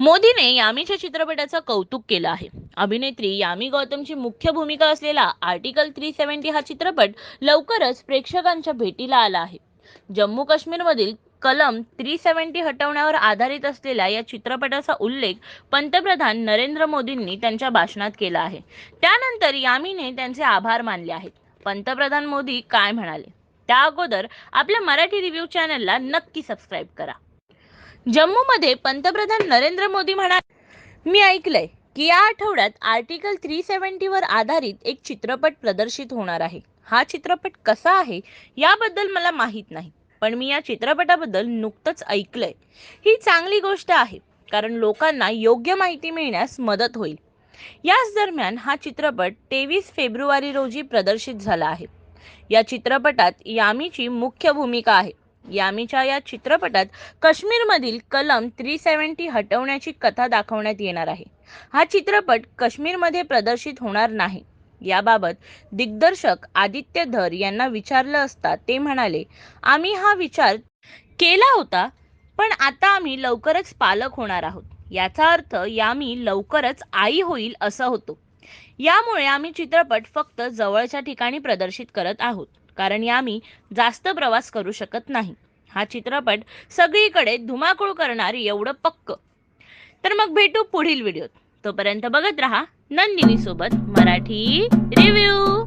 मोदीने यामीच्या चित्रपटाचं कौतुक केलं आहे. अभिनेत्री यामी गौतमची मुख्य भूमिका असलेला आर्टिकल थ्री सेव्हन्टी हा चित्रपट लवकरच प्रेक्षकांच्या भेटीला आला आहे. जम्मू काश्मीरमधील कलम थ्री सेव्हन्टी हटवण्यावर आधारित असलेल्या या चित्रपटाचा उल्लेख पंतप्रधान नरेंद्र मोदींनी त्यांच्या भाषणात केला आहे. त्यानंतर यामीने त्यांचे आभार मानले आहेत. पंतप्रधान मोदी काय म्हणाले? त्या अगोदर आपल्या मराठी रिव्ह्यू चॅनलला नक्की सबस्क्राईब करा. जम्मूमध्ये पंतप्रधान नरेंद्र मोदी म्हणाले मी ऐकलंय की या आठवड्यात आर्टिकल थ्री सेव्हन्टीवर आधारित एक चित्रपट प्रदर्शित होणार आहे. हा चित्रपट कसा आहे याबद्दल मला माहीत नाही पण मी या चित्रपटाबद्दल नुकतंच ऐकलंय. ही चांगली गोष्ट आहे कारण लोकांना योग्य माहिती मिळण्यास मदत होईल. याच दरम्यान हा चित्रपट तेवीस फेब्रुवारी रोजी प्रदर्शित झाला आहे. या चित्रपटात यामीची मुख्य भूमिका आहे. यामीच्या या चित्रपटात काश्मीरमधील कलम थ्री सेवन्टी हटवण्याची कथा दाखवण्यात येणार आहे. हा चित्रपट काश्मीरमध्ये प्रदर्शित होणार नाही. याबाबत दिग्दर्शक आदित्य धर यांना विचारलं असता ते म्हणाले आम्ही हा विचार केला होता पण आता आम्ही लवकरच पालक होणार आहोत. याचा अर्थ यामी लवकरच आई होईल असं होतो. यामुळे आम्ही चित्रपट फक्त जवळच्या ठिकाणी प्रदर्शित करत आहोत. कारण यामी जास्त प्रवास करू शकत नाही. हा चित्रपट सगळीकडे धुमाकूळ करणार एवढं पक्क. तर मग भेटू पुढील व्हिडिओत. तोपर्यंत बघत रहा नंदिनी सोबत मराठी रिव्ह्यू